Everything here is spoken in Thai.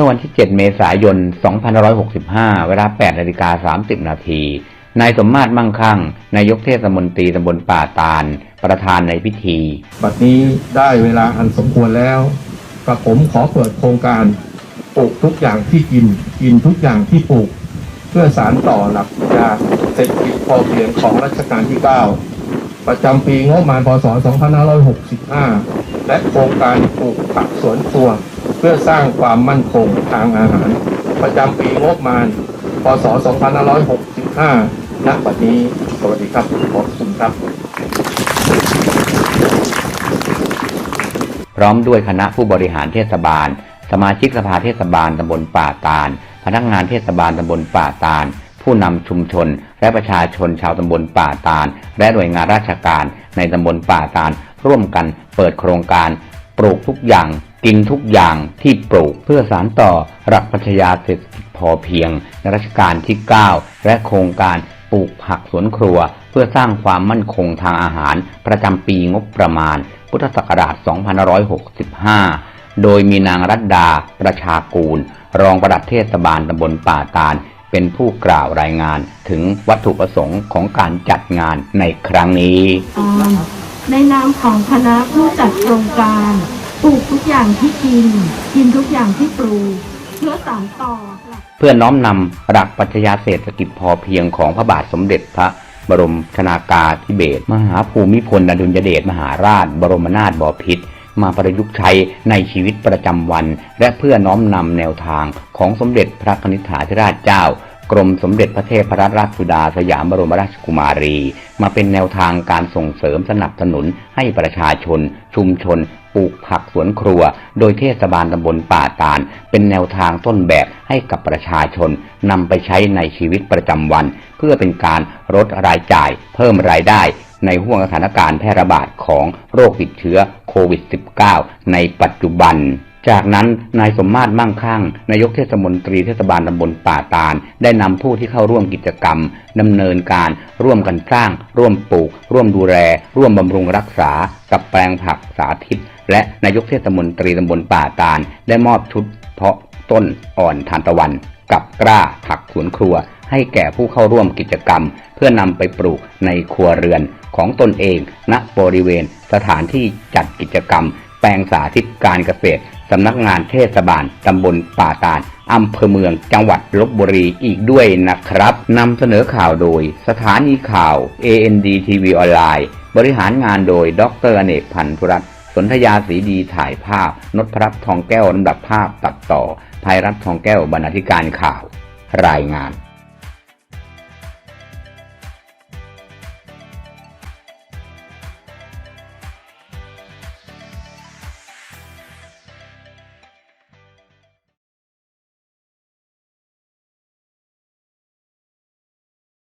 มื่อวันที่ 7 เมษายน 2565 เวลา 8นาฬิกา30 นาที นายสมมาตรมั่งคั่ง นายกเทศมนตรีตำบลป่าตาล ประธานในพิธี บัดนี้ได้เวลาอันสมควรแล้วกระผมขอเปิดโครงการปลูกทุกอย่างที่กิน กินทุกอย่างที่ปลูก เพื่อสารต่อหลักปรัชญาเศรษฐกิจพอเพียงของรัชกาลที่ 9 ประจำปีงบประมาณพศ 2565 และโครงการปลูกผักสวนครัว เพื่อสร้างความมั่นคงทางอาหาร ประจำปีงบประมาณ พศ 2565 ณ บัดนี้ สวัสดีครับ ขอบคุณครับ พร้อมด้วยคณะผู้บริหารเทศบาล สมาชิกสภาเทศบาลตำบลป่าตาล พนักงานเทศบาลตำบลป่าตาล ผู้นำชุมชน และประชาชนชาวตำบลป่าตาล และหน่วยงานราชการในตำบลป่าตาล ร่วมกันเปิดโครงการปลูกทุกอย่าง กินทุกอย่างที่ปลูกเพื่อสานต่อหลักปรัชญาเศรษฐกิจพอเพียงในรัชกาลที่ 9 และโครงการปลูกผักสวนครัว เพื่อสร้างความมั่นคงทางอาหาร ประจำปีงบประมาณ พุทธศักราช 2565 โดยมีนางรัตดาประชากูล รองปลัดเทศบาลตำบลป่าตาล เป็นผู้กล่าวรายงานถึงวัตถุประสงค์ของการจัดงานในครั้งนี้ ในนามของคณะผู้จัดโครงการ ปลูกทุกอย่างที่กิน กินทุกอย่างที่ปลูกเพื่อสานต่อ เพื่อน้อมนำหลักปรัชญาเศรษฐกิจพอเพียงของพระบาทสมเด็จพระบรมชนากาธิเบศมหาภูมิพลอดุลยเดชมหาราช บรมนาถบพิตรมาประยุกต์ใช้ในชีวิตประจำวัน และเพื่อน้อมนำแนวทางของสมเด็จพระนิธิธิราชเจ้า กรมสมเด็จพระเทพรัตนราชสุดาสยามบรมราชกุมารี มาเป็นแนวทางการส่งเสริมสนับสนุนให้ประชาชน ชุมชนปลูกผักสวนครัว โดยเทศบาลตำบลป่าตาล เป็นแนวทางต้นแบบให้กับประชาชนนำไปใช้ในชีวิตประจำวัน เพื่อเป็นการลดรายจ่าย เพิ่มรายได้ในห่วงสถานการณ์แพร่ระบาดของโรคติดเชื้อโควิด -19 ในปัจจุบัน จากนั้นนายสมมาตรมั่งคั่งนายกเทศมนตรีเทศบาลตำบลป่าตาล ได้นำผู้ที่เข้าร่วมกิจกรรมดำเนินการ ร่วมกันสร้าง ร่วมปลูก ร่วมดูแล ร่วมบำรุงรักษา กับแปลงผักสาธิต และนายกเทศมนตรีตำบลป่าตาล ได้มอบชุด เพาะต้นอ่อนทานตะวัน กับกล้าผักสวนครัว ให้แก่ผู้เข้าร่วมกิจกรรม เพื่อนำไปปลูกในครัวเรือนของตนเองณบริเวณ สถานที่จัดกิจกรรม แปลงสาธิตการเกษตร สำนักงานเทศบาลตำบลป่าตาลอำเภอเมืองจังหวัดลบบุรีอีกด้วยนะครับนำเสนอข่าวโดย สถานีข่าว AND TV ออนไลน์ บริหารงานโดย ดรอเนกพันธุรัตน์สนธยาสีดีถ่ายภาพ นพรัตน์ทองแก้วลำดับภาพตัดต่อภัยรัตนทองแก้วบรรณาธิการข่าว รายงาน